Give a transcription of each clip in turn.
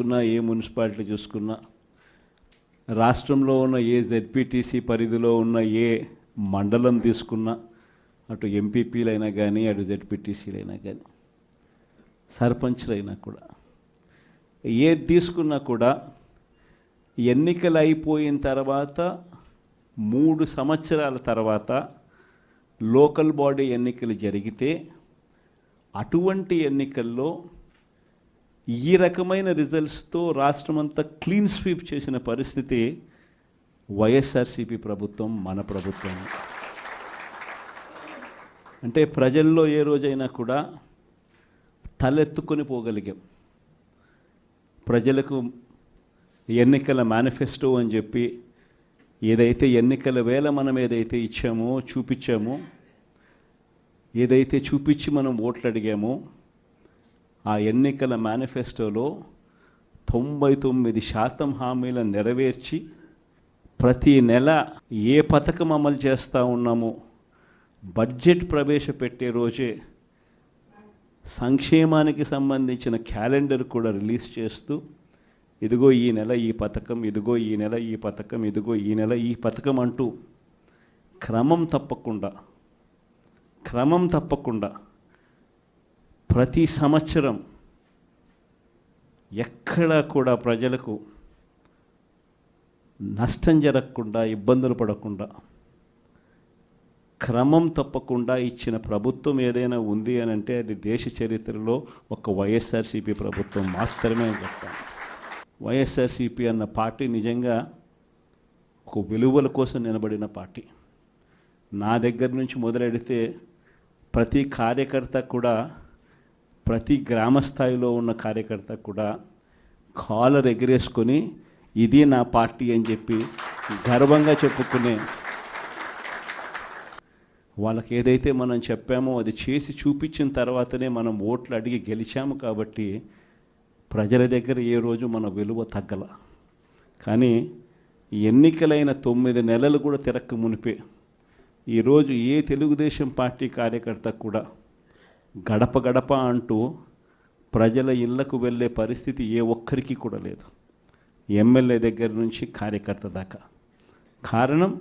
చూసుకున్నా ఏ మున్సిపాలిటీ చూసుకున్నా రాష్ట్రంలో ఉన్న ఏ జెడ్పీటీసీ పరిధిలో ఉన్న ఏ మండలం తీసుకున్నా అటు ఎంపీపీలైనా కానీ అటు జెడ్పీటీసీలైనా కానీ సర్పంచ్లైనా కూడా ఏది తీసుకున్నా కూడా ఎన్నికలు అయిపోయిన తర్వాత మూడు సంవత్సరాల తర్వాత లోకల్ బాడీ ఎన్నికలు జరిగితే అటువంటి ఎన్నికల్లో ఈ రకమైన రిజల్ట్స్తో రాష్ట్రమంతా క్లీన్ స్వీప్ చేసిన పరిస్థితి వైఎస్ఆర్సీపీ ప్రభుత్వం మన ప్రభుత్వం. అంటే ప్రజల్లో ఏ రోజైనా కూడా తలెత్తుకొని పోగలిగాం. ప్రజలకు ఎన్నికల మేనిఫెస్టో అని చెప్పి ఏదైతే ఎన్నికల వేళ మనం ఏదైతే ఇచ్చామో చూపించామో ఏదైతే చూపించి మనం ఓట్లు అడిగామో ఆ ఎన్నికల మేనిఫెస్టోలో తొంభై తొమ్మిది శాతం హామీలను నెరవేర్చి ప్రతి నెల ఏ పథకం అమలు చేస్తూ ఉన్నామో బడ్జెట్ ప్రవేశపెట్టే రోజే సంక్షేమానికి సంబంధించిన క్యాలెండర్ కూడా రిలీజ్ చేస్తూ ఇదిగో ఈ నెల ఈ పథకం ఇదిగో ఈ నెల ఈ పథకం ఇదిగో ఈ నెల ఈ పథకం అంటూ క్రమం తప్పకుండా క్రమం తప్పకుండా ప్రతి సంవత్సరం ఎక్కడా కూడా ప్రజలకు నష్టం జరగకుండా ఇబ్బందులు పడకుండా క్రమం తప్పకుండా ఇచ్చిన ప్రభుత్వం ఏదైనా ఉంది అని అంటే అది దేశ చరిత్రలో ఒక వైఎస్ఆర్సీపీ ప్రభుత్వం మాత్రమే అని చెప్తాను. వైఎస్ఆర్సీపీ అన్న పార్టీ నిజంగా ఒక విలువల కోసం నిలబడిన పార్టీ. నా దగ్గర నుంచి మొదలెడితే ప్రతి కార్యకర్త కూడా ప్రతి గ్రామ స్థాయిలో ఉన్న కార్యకర్త కూడా కాలర్ ఎగిరేసుకొని ఇది నా పార్టీ అని చెప్పి గర్వంగా చెప్పుకునే వాళ్ళకి ఏదైతే మనం చెప్పామో అది చేసి చూపించిన తర్వాతనే మనం ఓట్లు అడిగి గెలిచాము కాబట్టి ప్రజల దగ్గర ఏ రోజు మన విలువ తగ్గల. కానీ ఎన్నికలైన తొమ్మిది నెలలు కూడా తిరక్క మునిపే. ఈరోజు ఏ తెలుగుదేశం పార్టీ కార్యకర్త కూడా గడప గడప అంటూ ప్రజల ఇళ్ళకు వెళ్ళే పరిస్థితి ఏ ఒక్కరికి కూడా లేదు. ఎమ్మెల్యే దగ్గర నుంచి కార్యకర్త దాకా. కారణం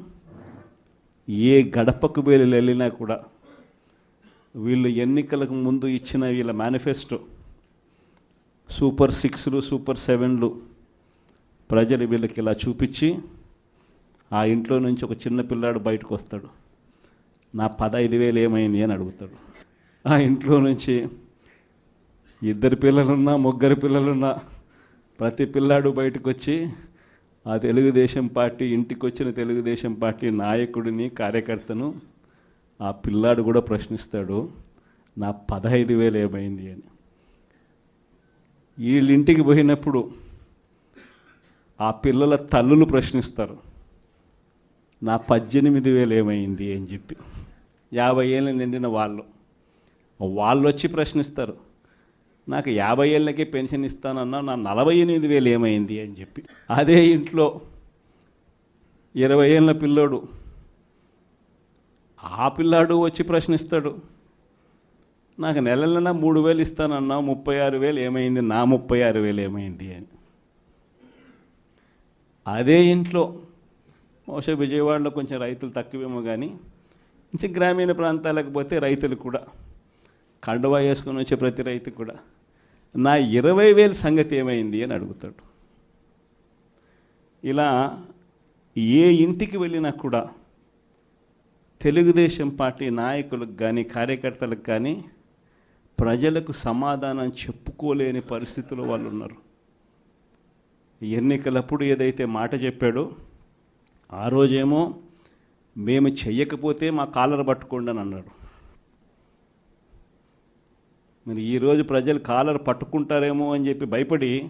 ఏ గడపకు వీళ్ళు వెళ్ళినా కూడా వీళ్ళు ఎన్నికలకు ముందు ఇచ్చిన వీళ్ళ మేనిఫెస్టో సూపర్ సిక్స్లు సూపర్ సెవెన్లు ప్రజలు వీళ్ళకి ఇలా చూపించి ఆ ఇంట్లో నుంచి ఒక చిన్న పిల్లాడు బయటకు వస్తాడు. నా పదహైదు వేలు ఏమైంది అని అడుగుతాడు. ఆ ఇంట్లో నుంచి ఇద్దరు పిల్లలున్నా ముగ్గురు పిల్లలున్నా ప్రతి పిల్లాడు బయటకు వచ్చి ఆ తెలుగుదేశం పార్టీ ఇంటికి వచ్చిన తెలుగుదేశం పార్టీ నాయకుడిని కార్యకర్తను ఆ పిల్లాడు కూడా ప్రశ్నిస్తాడు నా పదహైదు వేలు ఏమైంది అని. వీళ్ళింటికి పోయినప్పుడు ఆ పిల్లల తల్లులు ప్రశ్నిస్తారు నా పద్దెనిమిది వేలు ఏమైంది అని చెప్పి. యాభై ఏళ్ళు నిండిన వాళ్ళు. వాళ్ళు వచ్చి ప్రశ్నిస్తారు. నాకు యాభై ఏళ్ళకే పెన్షన్ ఇస్తానన్నా నా నలభై ఎనిమిది వేలు ఏమైంది అని చెప్పి. అదే ఇంట్లో ఇరవై ఏళ్ళ పిల్లోడు. ఆ పిల్లాడు వచ్చి ప్రశ్నిస్తాడు. నాకు నెల నెల మూడు వేలు ఇస్తానన్నా ముప్పై ఆరు వేలు ఏమైంది నా ముప్పై ఆరు వేలు ఏమైంది అని. అదే ఇంట్లో బహుశా విజయవాడలో కొంచెం రైతులు తక్కువేమో కానీ కొంచెం గ్రామీణ ప్రాంతాలకు పోతే రైతులు కూడా కండువా వేసుకుని వచ్చే ప్రతి రైతు కూడా నా ఇరవై వేల సంగతి ఏమైంది? అని అడుగుతాడు. ఇలా ఏ ఇంటికి వెళ్ళినా కూడా తెలుగుదేశం పార్టీ నాయకులకు కానీ కార్యకర్తలకు కానీ ప్రజలకు సమాధానం చెప్పుకోలేని పరిస్థితిలో వాళ్ళు ఉన్నారు. ఎన్నికలప్పుడు ఏదైతే మాట చెప్పాడో ఆ రోజేమో మేము చెయ్యకపోతే మా కాలర్ పట్టుకోండి అని అన్నాడు. మరి ఈరోజు ప్రజలు కాలర్ పట్టుకుంటారేమో అని చెప్పి భయపడి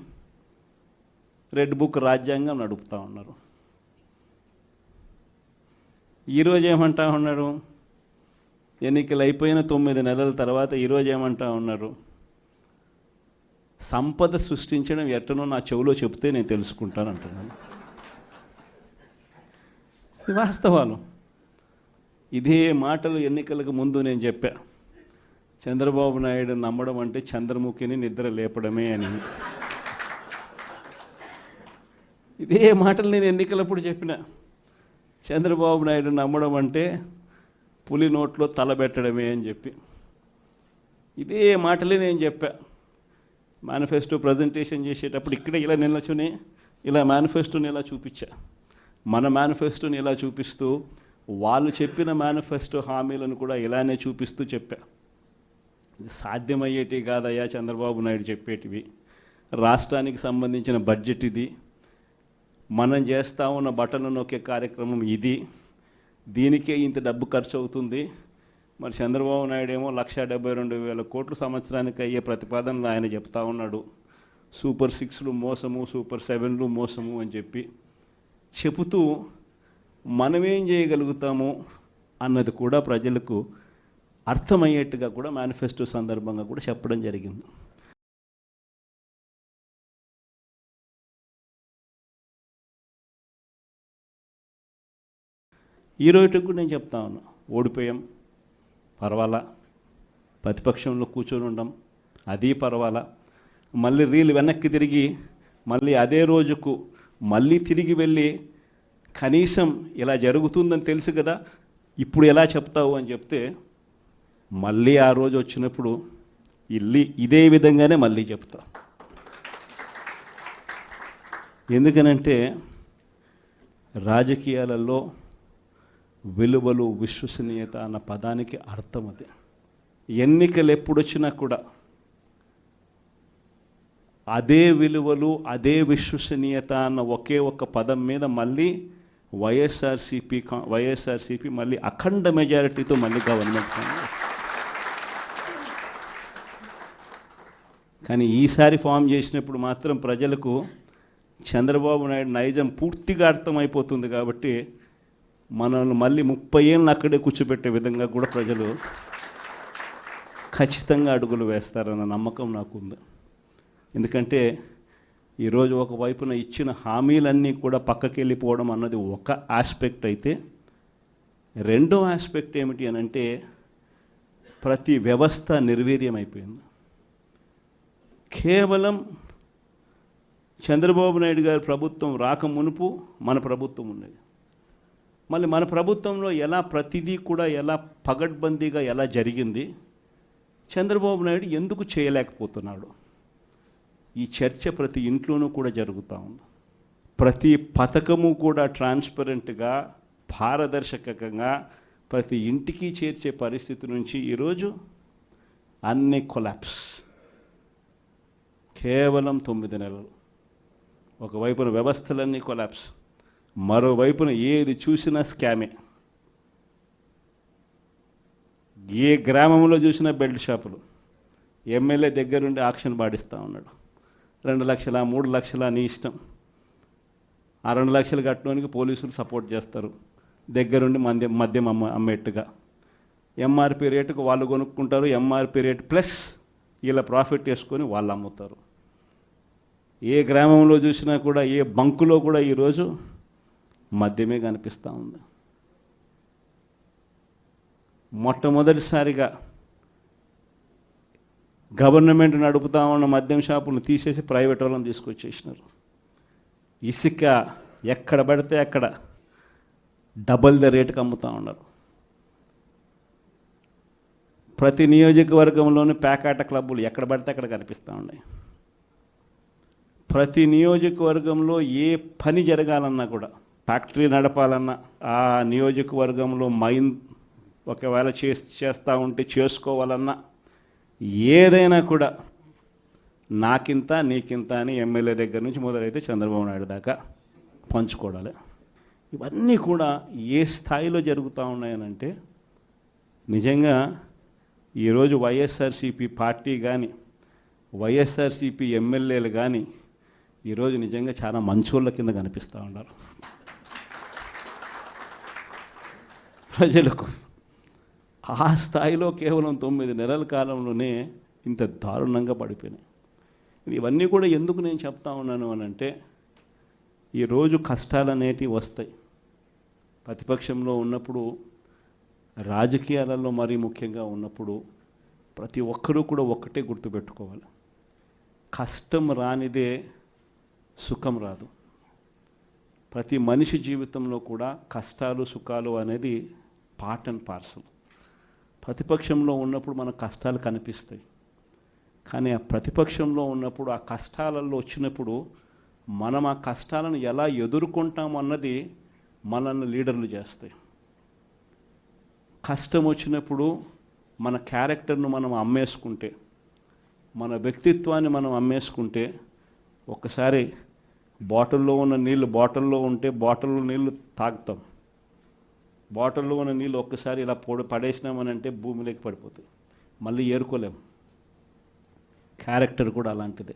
రెడ్ బుక్ రాజ్యాంగం నడుపుతూ ఉన్నారు. ఈరోజు ఏమంటా ఉన్నారు? ఎన్నికలు అయిపోయిన తొమ్మిది నెలల తర్వాత ఈరోజు ఏమంటా ఉన్నారు? సంపద సృష్టించడం ఎట్టనో నా చెవిలో చెప్తే నేను తెలుసుకుంటాను అంటున్నాను. వాస్తవాలు. ఇదే మాటలు ఎన్నికలకు ముందు నేను చెప్పా. చంద్రబాబు నాయుడు నమ్మడం అంటే చంద్రముఖిని నిద్ర లేపడమే అని. ఇదే మాటలు నేను ఎన్నికలప్పుడు చెప్పిన. చంద్రబాబు నాయుడు నమ్మడం అంటే పులి నోట్లో తల పెట్టడమే అని చెప్పి. ఇదే మాటలే నేను చెప్పా. మేనిఫెస్టో ప్రజెంటేషన్ చేసేటప్పుడు ఇక్కడే ఇలా నిల్చుని ఇలా మేనిఫెస్టోని ఇలా చూపించా? మన మేనిఫెస్టోని ఇలా చూపిస్తూ వాళ్ళు చెప్పిన మేనిఫెస్టో హామీలను కూడా ఇలానే చూపిస్తూ చెప్పా. సాధ్యమయ్యేటివి కాదయ్యా చంద్రబాబు నాయుడు చెప్పేటివి. రాష్ట్రానికి సంబంధించిన బడ్జెట్ ఇది. మనం చేస్తా ఉన్న బటన్ నొక్కే కార్యక్రమం ఇది. దీనికే ఇంత డబ్బు ఖర్చు అవుతుంది మరి చంద్రబాబు నాయుడు ఏమో లక్ష డెబ్బై రెండు వేల కోట్లు సంవత్సరానికి అయ్యే ప్రతిపాదనలు ఆయన చెప్తా ఉన్నాడు. సూపర్ సిక్స్లు మోసము సూపర్ సెవెన్లు మోసము అని చెప్పి చెబుతూ మనమేం చేయగలుగుతాము అన్నది కూడా ప్రజలకు అర్థమయ్యేట్టుగా కూడా మేనిఫెస్టో సందర్భంగా కూడా చెప్పడం జరిగింది. ఈ రోజుకి కూడా నేను చెప్తా ఉన్నా ఓడిపోయాం పర్వాలా ప్రతిపక్షంలో కూర్చొని ఉండం అది పర్వాలా మళ్ళీ రీలు వెనక్కి తిరిగి మళ్ళీ అదే రోజుకు మళ్ళీ తిరిగి వెళ్ళి కనీసం ఇలా జరుగుతుందని తెలుసు కదా ఇప్పుడు ఎలా చెప్తావు అని చెప్తే మళ్ళీ ఆ రోజు వచ్చినప్పుడు ఇల్లి ఇదే విధంగానే మళ్ళీ చెప్తా. ఎందుకనంటే రాజకీయాలలో విలువలు విశ్వసనీయత అన్న పదానికి అర్థం అది. ఎన్నికలు ఎప్పుడొచ్చినా కూడా అదే విలువలు అదే విశ్వసనీయత అన్న ఒకే ఒక్క పదం మీద మళ్ళీ వైఎస్ఆర్సీపీ కా- వైఎస్ఆర్సీపీ మళ్ళీ అఖండ మెజారిటీతో మళ్ళీ గవర్నమెంట్ ఫామ్ చేస్తుంది. కానీ ఈసారి ఫామ్ చేసినప్పుడు మాత్రం ప్రజలకు చంద్రబాబు నాయుడు నైజం పూర్తిగా అర్థమైపోతుంది కాబట్టి మనల్ని మళ్ళీ ముప్పై ఏళ్ళు అక్కడే కూర్చోబెట్టే విధంగా కూడా ప్రజలు ఖచ్చితంగా అడుగులు వేస్తారన్న నమ్మకం నాకుంది. ఎందుకంటే ఈరోజు ఒకవైపున ఇచ్చిన హామీలన్నీ కూడా పక్కకి వెళ్ళిపోవడం అన్నది ఒక ఆస్పెక్ట్ అయితే రెండో ఆస్పెక్ట్ ఏమిటి అని అంటే ప్రతి వ్యవస్థ నిర్వీర్యం అయిపోయింది కేవలం చంద్రబాబు నాయుడు గారి ప్రభుత్వం రాక మునుపు మన ప్రభుత్వం ఉన్నది మళ్ళీ మన ప్రభుత్వంలో ఎలా ప్రతిదీ కూడా ఎలా పగడ్బందీగా ఎలా జరిగింది చంద్రబాబు నాయుడు ఎందుకు చేయలేకపోతున్నాడు? ఈ చర్చ ప్రతి ఇంట్లోనూ కూడా జరుగుతూ ఉంది. ప్రతి పథకము కూడా ట్రాన్స్పరెంట్గా పారదర్శకంగా ప్రతి ఇంటికి చేర్చే పరిస్థితి నుంచి ఈరోజు అన్ని కొలాప్స్. కేవలం తొమ్మిది నెలలు. ఒకవైపున వ్యవస్థలన్నీ కొలాప్స్ మరోవైపున ఏది చూసినా స్కామే. ఏ గ్రామంలో చూసినా బెల్ట్ షాపులు. ఎమ్మెల్యే దగ్గరుండి ఆక్షన్ పాడిస్తూ ఉన్నాడు. రెండు లక్షల మూడు లక్షల నీ ఇష్టం. ఆ రెండు లక్షలు కట్టడానికి పోలీసులు సపోర్ట్ చేస్తారు. దగ్గరుండి మద్యం మద్యం అమ్మ అమ్మేట్టుగా. ఎంఆర్పి రేటుకు వాళ్ళు కొనుక్కుంటారు. ఎంఆర్పి రేట్ ప్లస్ వీళ్ళ ప్రాఫిట్ వేసుకొని వాళ్ళు అమ్ముతారు. ఏ గ్రామంలో చూసినా కూడా ఏ బంకులో కూడా ఈరోజు మద్యమే కనిపిస్తూ ఉంది. మొట్టమొదటిసారిగా గవర్నమెంట్ నడుపుతా ఉన్న మద్యం షాపులను తీసేసి ప్రైవేట్ వాళ్ళని తీసుకొచ్చేసినారు. ఇసుక ఎక్కడ పడితే అక్కడ డబల్ ద రేటుకి అమ్ముతూ ఉన్నారు. ప్రతి నియోజకవర్గంలోని ప్యాకాట క్లబ్బులు ఎక్కడ పడితే అక్కడ కనిపిస్తూ ఉన్నాయి. ప్రతి నియోజకవర్గంలో ఏ పని జరగాలన్నా కూడా ఫ్యాక్టరీ నడపాలన్నా ఆ నియోజకవర్గంలో మైన్ ఒకవేళ చే చేస్తూ ఉంటే చేసుకోవాలన్నా ఏదైనా కూడా నాకింత నీకింత అని ఎమ్మెల్యే దగ్గర నుంచి మొదలైతే చంద్రబాబు నాయుడు దాకా పంచుకోవడాలి. ఇవన్నీ కూడా ఏ స్థాయిలో జరుగుతూ ఉన్నాయనంటే నిజంగా ఈరోజు వైఎస్ఆర్సీపీ పార్టీ కానీ వైఎస్ఆర్సీపీ ఎమ్మెల్యేలు కానీ ఈరోజు నిజంగా చాలా మంచోళ్ళ కింద కనిపిస్తూ ఉన్నారు. ప్రజలకు ఆ స్థాయిలో కేవలం తొమ్మిది నెలల కాలంలోనే ఇంత దారుణంగా పడిపోయినాయి. ఇవన్నీ కూడా ఎందుకు నేను చెప్తా ఉన్నాను అని అంటే ఈరోజు కష్టాలు అనేటివి వస్తాయి. ప్రతిపక్షంలో ఉన్నప్పుడు రాజకీయాలలో మరీ ముఖ్యంగా ఉన్నప్పుడు ప్రతి ఒక్కరూ కూడా ఒక్కటే గుర్తుపెట్టుకోవాలి. కష్టం రానిదే సుఖం రాదు. ప్రతి మనిషి జీవితంలో కూడా కష్టాలు సుఖాలు అనేది పార్ట్ అండ్ పార్సల్ ప్రతిపక్షంలో ఉన్నప్పుడు మన కష్టాలు కనిపిస్తాయి. కానీ ఆ ప్రతిపక్షంలో ఉన్నప్పుడు ఆ కష్టాలలో వచ్చినప్పుడు మనం ఆ కష్టాలను ఎలా ఎదుర్కొంటాం అన్నది మనల్ని లీడర్లు చేస్తాయి. కష్టం వచ్చినప్పుడు మన క్యారెక్టర్ను మనం అమ్మేసుకుంటే మన వ్యక్తిత్వాన్ని మనం అమ్మేసుకుంటే ఒక్కసారి బాటిల్లో ఉన్న నీళ్ళు బాటిల్లో ఉంటే బాటిల్లో నీళ్ళు తాగుతాం. బాటిల్లో ఉన్న నీళ్ళు ఒక్కసారి ఇలా పొడి పడేసినామని అంటే భూమిలోకి పడిపోతాయి మళ్ళీ ఏరుకోలేం. క్యారెక్టర్ కూడా అలాంటిదే.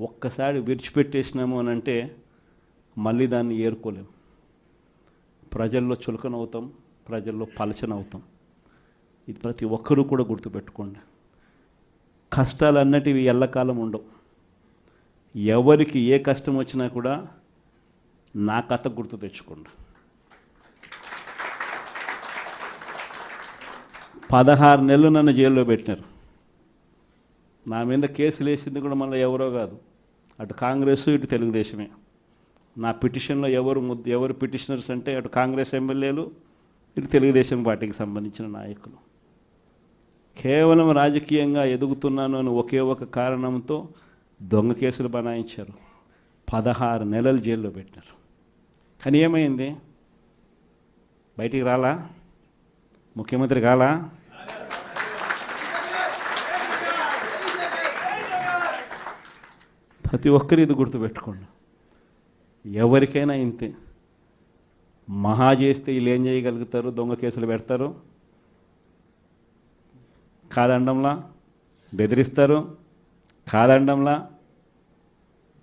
ఒక్కసారి విడిచిపెట్టేసినాము అని అంటే మళ్ళీ దాన్ని ఏరుకోలేం. ప్రజల్లో చులకనవుతాం ప్రజల్లో పలచనవుతాం. ఇది ప్రతి ఒక్కరూ కూడా గుర్తుపెట్టుకోండి. కష్టాలు అన్నటివి ఎల్లకాలం ఉండవు. ఎవరికి ఏ కష్టం వచ్చినా కూడా నా కథ గుర్తు తెచ్చుకోండి. పదహారు నెలలు నన్ను జైల్లో పెట్టినారు. నా మీద కేసులు వేసింది కూడా మళ్ళీ ఎవరో కాదు. అటు కాంగ్రెస్ ఇటు తెలుగుదేశమే. నా పిటిషన్లో ఎవరు ముద్ద ఎవరు పిటిషనర్స్ అంటే అటు కాంగ్రెస్ ఎమ్మెల్యేలు ఇటు తెలుగుదేశం పార్టీకి సంబంధించిన నాయకులు. కేవలం రాజకీయంగా ఎదుగుతున్నాను అని ఒకే ఒక కారణంతో దొంగ కేసులు బనాయించారు. పదహారు నెలలు జైల్లో పెట్టినారు. కానీ ఏమైంది? బయటికి రాలా? ముఖ్యమంత్రి కాలా? ప్రతి ఒక్కరు ఇది గుర్తుపెట్టుకోండి. ఎవరికైనా ఇంతే. మహా చేస్తే వీళ్ళు ఏం చేయగలుగుతారు? దొంగ కేసులు పెడతారు. కాదండంలా? బెదిరిస్తారు. కాదండంలా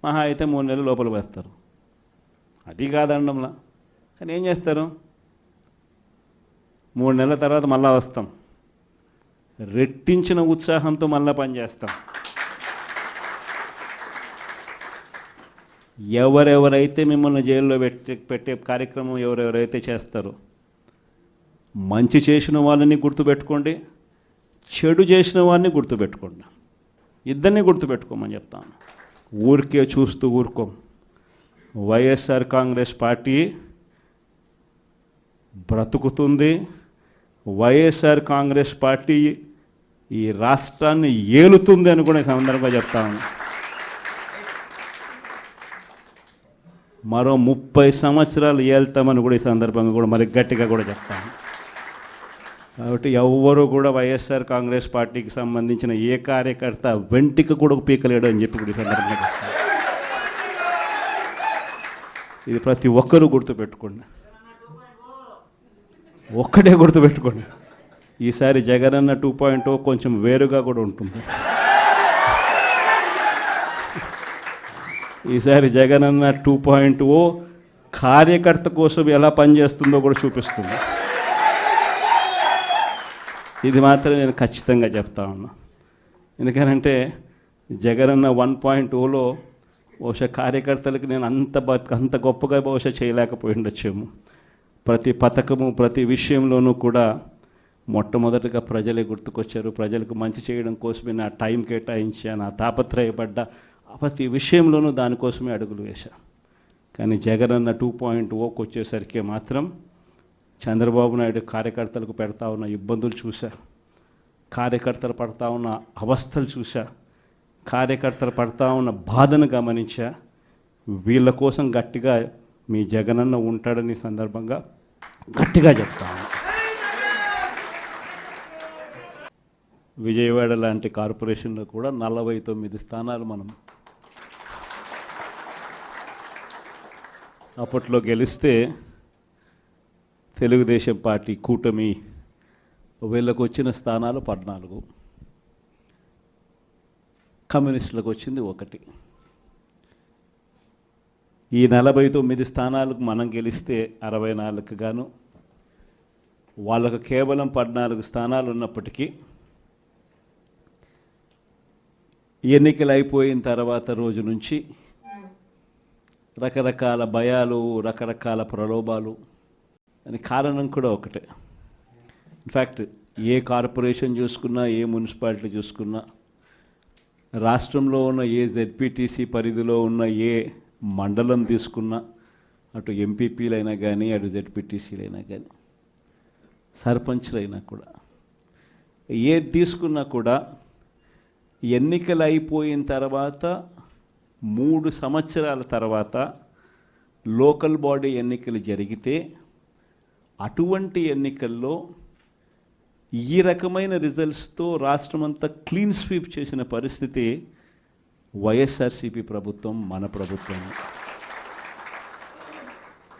మహా అయితే మూడు నెలలు లోపల వేస్తారు అది కాదండంలా. కానీ ఏం చేస్తారు? మూడు నెలల తర్వాత మళ్ళా వస్తాం. రెట్టించిన ఉత్సాహంతో మళ్ళా పనిచేస్తాం ఎవరెవరైతే మిమ్మల్ని జైల్లో పెట్టే పెట్టే కార్యక్రమం ఎవరెవరైతే చేస్తారో మంచి చేసిన వాళ్ళని గుర్తుపెట్టుకోండి చెడు చేసిన వాడిని గుర్తుపెట్టుకోండి. ఇద్దరిని గుర్తుపెట్టుకోమని చెప్తాను. ఊరికే చూస్తూ ఊరుకోం. వైఎస్ఆర్ కాంగ్రెస్ పార్టీ బ్రతుకుతుంది. వైఎస్ఆర్ కాంగ్రెస్ పార్టీ ఈ రాష్ట్రాన్ని ఏలుతుంది అని కూడా సందర్భంగా చెప్తాను మరో ముప్పై సంవత్సరాలు ఏళ్తామని కూడా ఈ సందర్భంగా కూడా మరి గట్టిగా కూడా చెప్తాను కాబట్టి ఎవ్వరూ కూడా వైఎస్ఆర్ కాంగ్రెస్ పార్టీకి సంబంధించిన ఏ కార్యకర్త వెంటికి కూడా పీకలేడు అని చెప్పి కూడా సందర్భంగా ఇది ప్రతి ఒక్కరూ గుర్తుపెట్టుకోండి. ఒక్కటే గుర్తుపెట్టుకోండి. ఈసారి జగనన్న టూ పాయింట్ కొంచెం వేరుగా కూడా ఉంటుంది. ఈసారి జగనన్న టూ పాయింట్ ఓ కార్యకర్త కోసం ఎలా పనిచేస్తుందో కూడా చూపిస్తుంది. ఇది మాత్రం నేను ఖచ్చితంగా చెప్తా ఉన్నా. ఎందుకనంటే జగనన్న వన్ పాయింట్ ఓలో బహుశా కార్యకర్తలకి నేను అంత బ- అంత గొప్పగా బహుశా చేయలేకపోయి ఉండొచ్చేమో ప్రతి పథకము ప్రతి విషయంలోనూ కూడా మొట్టమొదటిగా ప్రజలే గుర్తుకొచ్చారు. ప్రజలకు మంచి చేయడం కోసమే నా టైం కేటాయించా నా తాపత్రయపడ్డ ప్రతి విషయంలోనూ దానికోసమే అడుగులు వేశా. కానీ జగనన్న టూ పాయింట్ ఓకి వచ్చేసరికి మాత్రం చంద్రబాబు నాయుడు కార్యకర్తలకు పెడతా ఉన్న ఇబ్బందులు చూశా. కార్యకర్తలు పడతా ఉన్న అవస్థలు చూశా. కార్యకర్తలు పడతా ఉన్న బాధను గమనించా. వీళ్ళ కోసం గట్టిగా మీ జగనన్న ఉంటాడని సందర్భంగా గట్టిగా చెప్తాను విజయవాడ లాంటి కార్పొరేషన్లో కూడా నలభై తొమ్మిది స్థానాలు మనం అప్పట్లో గెలిస్తే తెలుగుదేశం పార్టీ కూటమి వీళ్ళకు వచ్చిన స్థానాలు పద్నాలుగు. కమ్యూనిస్టులకు వచ్చింది ఒకటి. ఈ నలభై తొమ్మిది స్థానాలకు మనం గెలిస్తే అరవై నాలుగు గాను వాళ్ళకు కేవలం పద్నాలుగు స్థానాలు ఉన్నప్పటికీ ఎన్నికలు అయిపోయిన తర్వాత రోజు నుంచి రకరకాల భయాలు రకరకాల ప్రలోభాలు దానికి కారణం కూడా ఒకటే. ఇన్ఫ్యాక్ట్ ఏ కార్పొరేషన్ చూసుకున్నా ఏ మున్సిపాలిటీ చూసుకున్నా రాష్ట్రంలో ఉన్న ఏ జెడ్పీటీసీ పరిధిలో ఉన్న ఏ మండలం తీసుకున్నా అటు ఎంపీపీలైనా కానీ అటు జెడ్పీటీసీలైనా కానీ సర్పంచ్లైనా కూడా ఏది తీసుకున్నా కూడా ఎన్నికలు అయిపోయిన తర్వాత మూడు సంవత్సరాల తర్వాత లోకల్ బాడీ ఎన్నికలు జరిగితే అటువంటి ఎన్నికల్లో ఈ రకమైన రిజల్ట్స్తో రాష్ట్రమంతా క్లీన్ స్వీప్ చేసిన పరిస్థితి వైఎస్ఆర్సీపీ ప్రభుత్వం మన ప్రభుత్వం.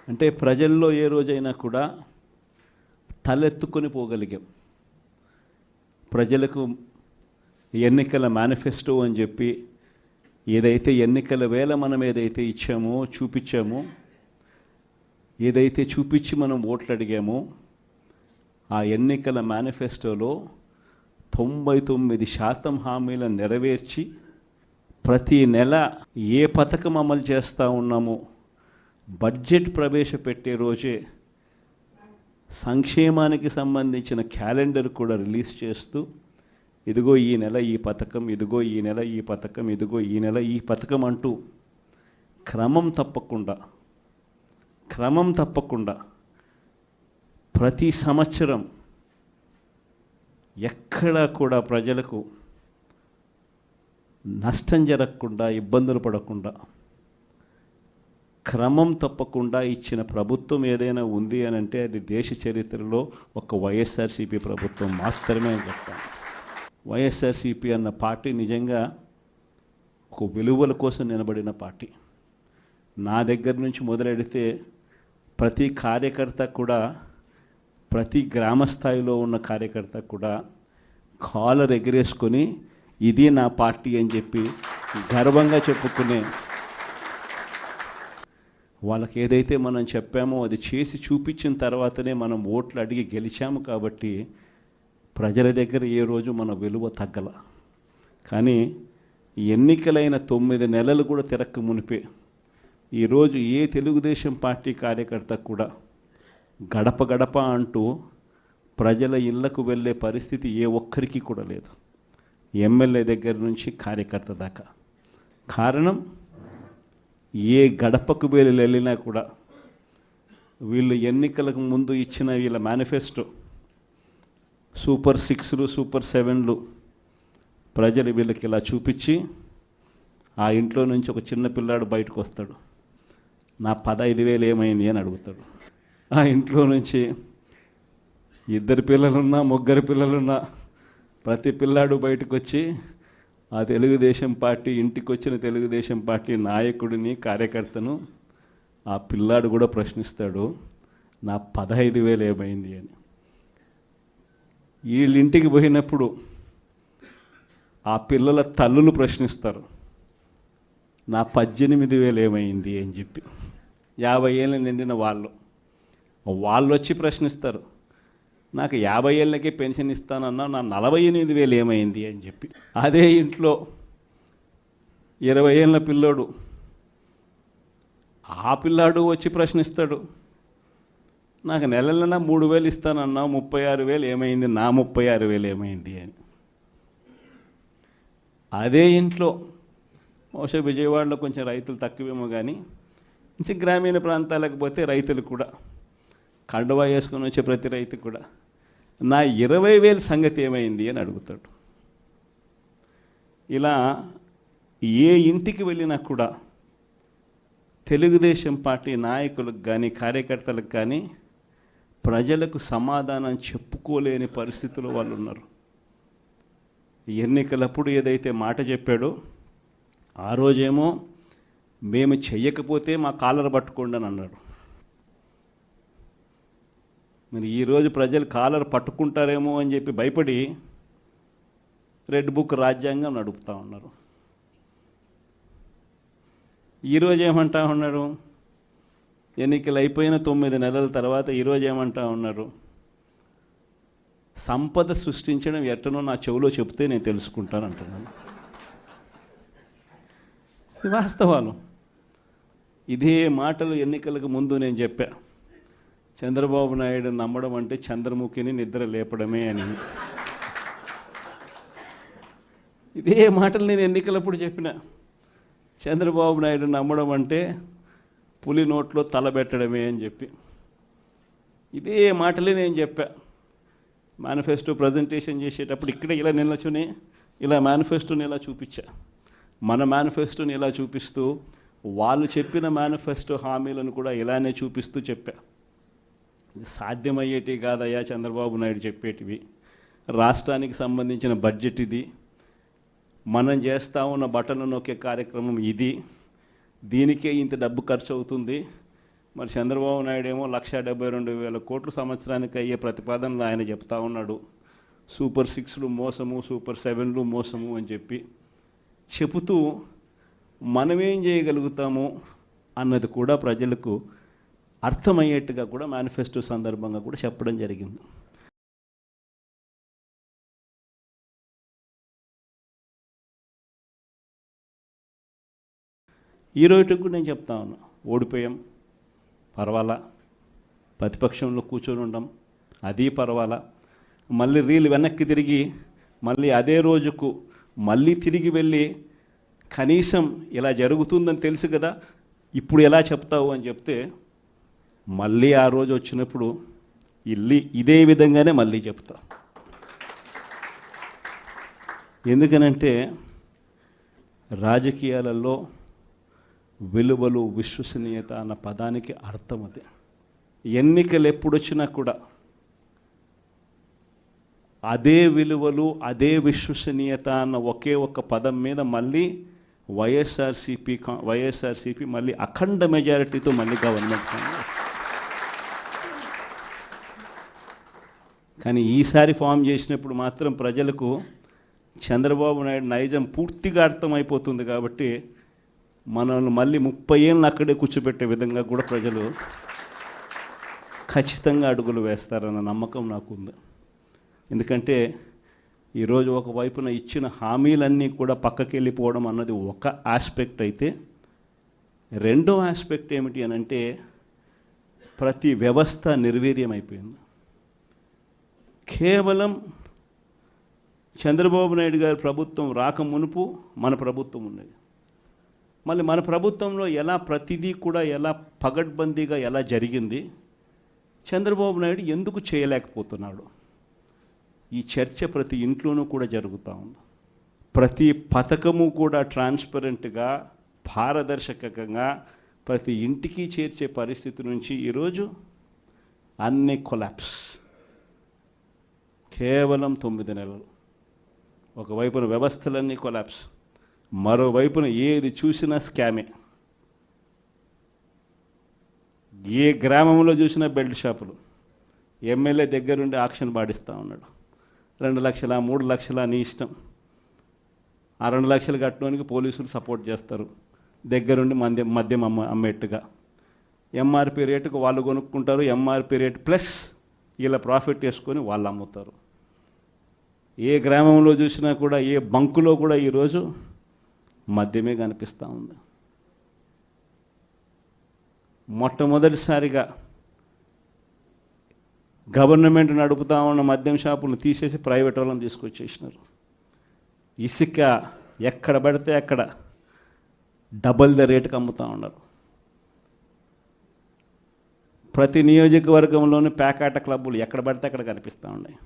అంటే ప్రజల్లో ఏ రోజైనా కూడా తలెత్తుకొని పోగలిగాం. ప్రజలకు ఎన్నికల మేనిఫెస్టో అని చెప్పి ఏదైతే ఎన్నికల వేళ మనం ఏదైతే ఇచ్చామో చూపించామో ఏదైతే చూపించి మనం ఓట్లు అడిగామో ఆ ఎన్నికల మేనిఫెస్టోలో తొంభై తొమ్మిది శాతం హామీలను నెరవేర్చి ప్రతి నెల ఏ పథకం అమలు చేస్తూ ఉన్నామో బడ్జెట్ ప్రవేశపెట్టే రోజే సంక్షేమానికి సంబంధించిన క్యాలెండర్ కూడా రిలీజ్ చేస్తూ ఇదిగో ఈ నెల ఈ పథకం ఇదిగో ఈ నెల ఈ పథకం ఇదిగో ఈ నెల ఈ పథకం అంటూ క్రమం తప్పకుండా క్రమం తప్పకుండా ప్రతి సంవత్సరం ఎక్కడా కూడా ప్రజలకు నష్టం జరగకుండా ఇబ్బందులు పడకుండా క్రమం తప్పకుండా ఇచ్చిన ప్రభుత్వం ఏదైనా ఉంది అని అంటే అది దేశ చరిత్రలో ఒక వైఎస్ఆర్సీపీ ప్రభుత్వం మాత్రమే అని చెప్తాను. వైఎస్ఆర్సీపీ అన్న పార్టీ నిజంగా ఒక విలువల కోసం నిలబడిన పార్టీ. నా దగ్గర నుంచి మొదలెడితే ప్రతి కార్యకర్త కూడా ప్రతి గ్రామ స్థాయిలో ఉన్న కార్యకర్త కూడా కాలర్ ఎగరేసుకొని ఇది నా పార్టీ అని చెప్పి గర్వంగా చెప్పుకునే వాళ్ళకి ఏదైతే మనం చెప్పామో అది చేసి చూపించిన తర్వాతనే మనం ఓట్లు అడిగి గెలిచాము కాబట్టి ప్రజల దగ్గర ఏ రోజు మన విలువ తగ్గల. కానీ ఎన్నికలైన తొమ్మిది నెలలు కూడా తిరక్క మునిపే ఈరోజు ఏ తెలుగుదేశం పార్టీ కార్యకర్త కూడా గడప గడప అంటూ ప్రజల ఇళ్ళకు వెళ్ళే పరిస్థితి ఏ ఒక్కరికి కూడా లేదు. ఎమ్మెల్యే దగ్గర నుంచి కార్యకర్త దాకా. కారణం ఏ గడపకు వీళ్ళు వెళ్ళినా కూడా వీళ్ళు ఎన్నికలకు ముందు ఇచ్చిన వీళ్ళ మేనిఫెస్టో సూపర్ సిక్స్లు సూపర్ సెవెన్లు ప్రజలు వీళ్ళకి ఇలా చూపించి ఆ ఇంట్లో నుంచి ఒక చిన్న పిల్లాడు బయటకు వస్తాడు. నా పదహైదు వేలు ఏమైంది అని అడుగుతాడు. ఆ ఇంట్లో నుంచి ఇద్దరు పిల్లలున్నా ముగ్గురు పిల్లలున్నా ప్రతి పిల్లాడు బయటకు వచ్చి ఆ తెలుగుదేశం పార్టీ ఇంటికి వచ్చిన తెలుగుదేశం పార్టీ నాయకుడిని కార్యకర్తను ఆ పిల్లాడు కూడా ప్రశ్నిస్తాడు నా పదహైదు వేలు ఏమైంది అని. వీళ్ళింటికి పోయినప్పుడు ఆ పిల్లల తల్లులు ప్రశ్నిస్తారు. నా పద్దెనిమిది వేలు ఏమైంది అని చెప్పి. యాభై ఏళ్ళు నిండిన వాళ్ళు. వాళ్ళు వచ్చి ప్రశ్నిస్తారు. నాకు యాభై ఏళ్ళకే పెన్షన్ ఇస్తానన్నా నా నలభై ఎనిమిది వేలు ఏమైంది అని చెప్పి. అదే ఇంట్లో ఇరవై ఏళ్ళ పిల్లోడు. ఆ పిల్లాడు వచ్చి ప్రశ్నిస్తాడు. నాకు నెల నెల మూడు వేలు ఇస్తానన్నా ముప్పై ఆరు వేలు ఏమైంది నా ముప్పై ఆరు వేలు ఏమైంది అని. అదే ఇంట్లో బహుశా విజయవాడలో కొంచెం రైతులు తక్కువేమో కానీ కొంచెం గ్రామీణ ప్రాంతాలకు పోతే రైతులు కూడా కండువా వేసుకొని వచ్చే ప్రతి రైతు కూడా నా ఇరవై వేల సంగతి ఏమైంది అని అడుగుతాడు. ఇలా ఏ ఇంటికి వెళ్ళినా కూడా తెలుగుదేశం పార్టీ నాయకులకు కానీ కార్యకర్తలకు కానీ ప్రజలకు సమాధానం చెప్పుకోలేని పరిస్థితులు వాళ్ళు ఉన్నారు. ఎన్నికలప్పుడు ఏదైతే మాట చెప్పాడో ఆ రోజేమో మేము చెయ్యకపోతే మా కాలర్ పట్టుకోండి అని అన్నారు. మరి ఈరోజు ప్రజలు కాలర్ పట్టుకుంటారేమో అని చెప్పి భయపడి రెడ్ బుక్ రాజ్యాంగం నడుపుతా ఉన్నారు. ఈరోజు ఏమంటా ఉన్నారు? ఎన్నికలు అయిపోయిన తొమ్మిది నెలల తర్వాత ఈరోజు ఏమంటా ఉన్నారు? సంపద సృష్టించడం ఎట్టనో నా చెవిలో చెప్తే నేను తెలుసుకుంటాను అంటున్నాను. వాస్తవాలు. ఇదే మాటలు ఎన్నికలకు ముందు నేను చెప్పా. చంద్రబాబు నాయుడు నమ్మడం అంటే చంద్రముఖిని నిద్ర లేపడమే అని. ఇదే మాటలు నేను ఎన్నికలప్పుడు చెప్పిన. చంద్రబాబు నాయుడు నమ్మడం అంటే పులి నోట్లో తలబెట్టడమే అని చెప్పి. ఇదే మాటలే నేను చెప్పా. మేనిఫెస్టో ప్రజెంటేషన్ చేసేటప్పుడు ఇక్కడ ఇలా నిల్చుని ఇలా మేనిఫెస్టోని ఇలా చూపించా? మన మేనిఫెస్టోని ఇలా చూపిస్తూ వాళ్ళు చెప్పిన మేనిఫెస్టో హామీలను కూడా ఇలానే చూపిస్తూ చెప్పా. సాధ్యమయ్యేటివి కాదయ్యా చంద్రబాబు నాయుడు చెప్పేటివి. రాష్ట్రానికి సంబంధించిన బడ్జెట్ ఇది. మనం చేస్తా ఉన్న బటన్లు నొక్కే కార్యక్రమం ఇది. దీనికే ఇంత డబ్బు ఖర్చు అవుతుంది మరి చంద్రబాబు నాయుడు ఏమో లక్ష డెబ్బై రెండు వేల కోట్ల సంవత్సరానికి అయ్యే ప్రతిపాదనలు ఆయన చెప్తా ఉన్నాడు. సూపర్ సిక్స్లు మోసము సూపర్ సెవెన్లు మోసము అని చెప్పి. చెబుతూ మనమేం చేయగలుగుతాము అన్నది కూడా ప్రజలకు అర్థమయ్యేట్టుగా కూడా మేనిఫెస్టో సందర్భంగా కూడా చెప్పడం జరిగింది. ఈ రోజుకి కూడా నేను చెప్తా ఉన్నా ఓడిపోయాం పర్వాలా ప్రతిపక్షంలో కూర్చొని ఉండం అది పర్వాలా మళ్ళీ రీలు వెనక్కి తిరిగి మళ్ళీ అదే రోజుకు మళ్ళీ తిరిగి వెళ్ళి కనీసం ఇలా జరుగుతుందని తెలుసు కదా ఇప్పుడు ఎలా చెప్తావు అని చెప్తే మళ్ళీ ఆ రోజు వచ్చినప్పుడు ఇల్లి ఇదే విధంగానే మళ్ళీ చెప్తా. ఎందుకనంటే రాజకీయాలలో విలువలు విశ్వసనీయత అన్న పదానికి అర్థం అది. ఎన్నికలు ఎప్పుడొచ్చినా కూడా అదే విలువలు అదే విశ్వసనీయత అన్న ఒకే ఒక్క పదం మీద మళ్ళీ వైఎస్ఆర్సీపీ వైఎస్ఆర్సీపీ మళ్ళీ అఖండ మెజారిటీతో మళ్ళీ గవర్నమెంట్ కానీ ఈసారి ఫామ్ చేసినప్పుడు మాత్రం ప్రజలకు చంద్రబాబు నాయుడు నైజం పూర్తిగా అర్థమైపోతుంది కాబట్టి మనల్ని మళ్ళీ ముప్పై ఏళ్ళు అక్కడే కూర్చోబెట్టే విధంగా కూడా ప్రజలు ఖచ్చితంగా అడుగులు వేస్తారన్న నమ్మకం నాకుంది. ఎందుకంటే ఈరోజు ఒకవైపున ఇచ్చిన హామీలన్నీ కూడా పక్కకి వెళ్ళిపోవడం అన్నది ఒక ఆస్పెక్ట్ అయితే రెండో ఆస్పెక్ట్ ఏమిటి అని అంటే ప్రతి వ్యవస్థ నిర్వీర్యం అయిపోయింది కేవలం చంద్రబాబు నాయుడు గారి ప్రభుత్వం రాక మునుపు మన ప్రభుత్వం ఉన్నది మళ్ళీ మన ప్రభుత్వంలో ఎలా ప్రతిదీ కూడా ఎలా పగడ్బందీగా ఎలా జరిగింది చంద్రబాబు నాయుడు ఎందుకు చేయలేకపోతున్నాడు? ఈ చర్చ ప్రతి ఇంట్లోనూ కూడా జరుగుతూ ఉంది. ప్రతి పథకము కూడా ట్రాన్స్పరెంట్గా పారదర్శకంగా ప్రతి ఇంటికి చేర్చే పరిస్థితి నుంచి ఈరోజు అన్ని కొలాప్స్. కేవలం తొమ్మిది నెలలు. ఒకవైపున వ్యవస్థలన్నీ కొలాప్స్. మరోవైపున ఏది చూసినా స్కామే. ఏ గ్రామంలో చూసినా బెల్ట్ షాపులు. ఎమ్మెల్యే దగ్గరుండి ఆక్షన్ పాటిస్తూ ఉన్నాడు. రెండు లక్షల మూడు లక్షల నీ ఇష్టం. ఆ రెండు లక్షలు కట్టడానికి పోలీసులు సపోర్ట్ చేస్తారు. దగ్గరుండి మద్యం మద్యం అమ్మ అమ్మేట్టుగా. ఎంఆర్పి రేటుకు వాళ్ళు కొనుక్కుంటారు. ఎంఆర్పి రేట్ ప్లస్ వీళ్ళ ప్రాఫిట్ వేసుకొని వాళ్ళు అమ్ముతారు. ఏ గ్రామంలో చూసినా కూడా ఏ బంకులో కూడా ఈరోజు మద్యమే కనిపిస్తూ ఉంది. మొట్టమొదటిసారిగా గవర్నమెంట్ నడుపుతా ఉన్న మద్యం షాపులను తీసేసి ప్రైవేట్ వాళ్ళని తీసుకొచ్చేసినారు. ఇసుక ఎక్కడ పడితే అక్కడ డబల్ ద రేటుకి అమ్ముతూ ఉన్నారు. ప్రతి నియోజకవర్గంలోని ప్యాకాట క్లబ్బులు ఎక్కడ పడితే అక్కడ కనిపిస్తూ ఉన్నాయి.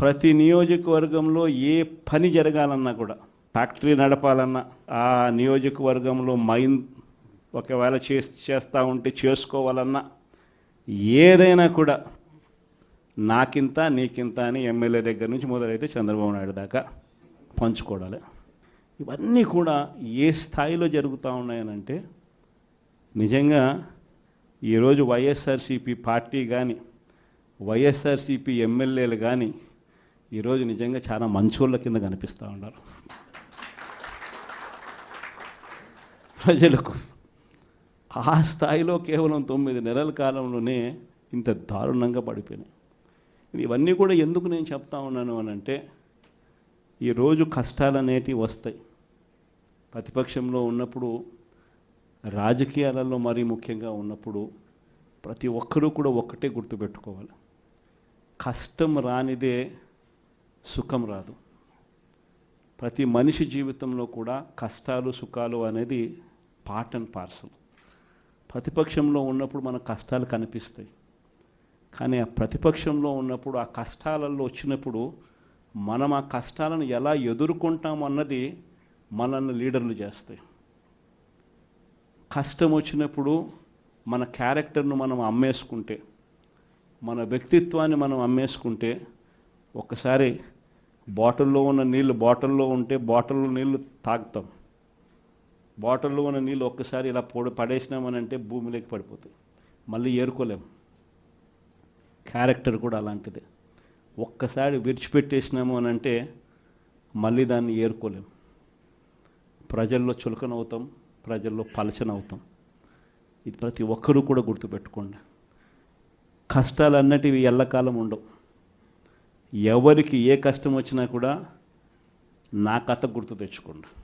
ప్రతి నియోజకవర్గంలో ఏ పని జరగాలన్నా కూడా ఫ్యాక్టరీ నడపాలన్నా ఆ నియోజకవర్గంలో మైన్ ఒకవేళ చే చేస్తూ ఉంటే చేసుకోవాలన్నా ఏదైనా కూడా నాకింత నీకింత అని ఎమ్మెల్యే దగ్గర నుంచి మొదలైతే చంద్రబాబు నాయుడు దాకా పంచుకోవడాలి ఇవన్నీ కూడా ఏ స్థాయిలో జరుగుతూ ఉన్నాయనంటే నిజంగా ఈరోజు వైఎస్ఆర్సీపీ పార్టీ కానీ వైఎస్ఆర్సీపీ ఎమ్మెల్యేలు కానీ ఈరోజు నిజంగా చాలా మంచోళ్ళ కింద కనిపిస్తూ ఉన్నారు. ప్రజలకు ఆ స్థాయిలో కేవలం తొమ్మిది నెలల కాలంలోనే ఇంత దారుణంగా పడిపోయినాయి. ఇవన్నీ కూడా ఎందుకు నేను చెప్తా ఉన్నాను అని అంటే ఈరోజు కష్టాలు అనేటివి వస్తాయి. ప్రతిపక్షంలో ఉన్నప్పుడు రాజకీయాలలో మరీ ముఖ్యంగా ఉన్నప్పుడు ప్రతి ఒక్కరూ కూడా ఒక్కటే గుర్తుపెట్టుకోవాలి. కష్టం రానిదే సుఖం రాదు. ప్రతి మనిషి జీవితంలో కూడా కష్టాలు సుఖాలు అనేది పార్ట్ అండ్ పార్సల్. ప్రతిపక్షంలో ఉన్నప్పుడు మన కష్టాలు కనిపిస్తాయి. కానీ ఆ ప్రతిపక్షంలో ఉన్నప్పుడు ఆ కష్టాలలో వచ్చినప్పుడు మనం ఆ కష్టాలను ఎలా ఎదుర్కొంటాం అన్నది మనల్ని లీడర్లు చేస్తాయి. కష్టం వచ్చినప్పుడు మన క్యారెక్టర్ను మనం అమ్మేసుకుంటే మన వ్యక్తిత్వాన్ని మనం అమ్మేసుకుంటే ఒకసారి బాటిల్లో ఉన్న నీళ్ళు బాటిల్లో ఉంటే బాటిల్లో నీళ్ళు తాగుతాం. బాటిల్లో ఉన్న నీళ్ళు ఒక్కసారి ఇలా పొడి పడేసినామనంటే భూమిలోకి పడిపోతాయి మళ్ళీ ఏరుకోలేం. క్యారెక్టర్ కూడా అలాంటిదే. ఒక్కసారి విడిచిపెట్టేసినాము అని అంటే మళ్ళీ దాన్ని ఏరుకోలేం. ప్రజల్లో చులకనవుతాం ప్రజల్లో పలచనవుతాం. ఇది ప్రతి ఒక్కరూ కూడా గుర్తుపెట్టుకోండి. కష్టాలు అన్నటివి ఎల్లకాలం ఉండవు. ఎవరికి ఏ కష్టం వచ్చినా కూడా నా కథ గుర్తు తెచ్చుకోండి.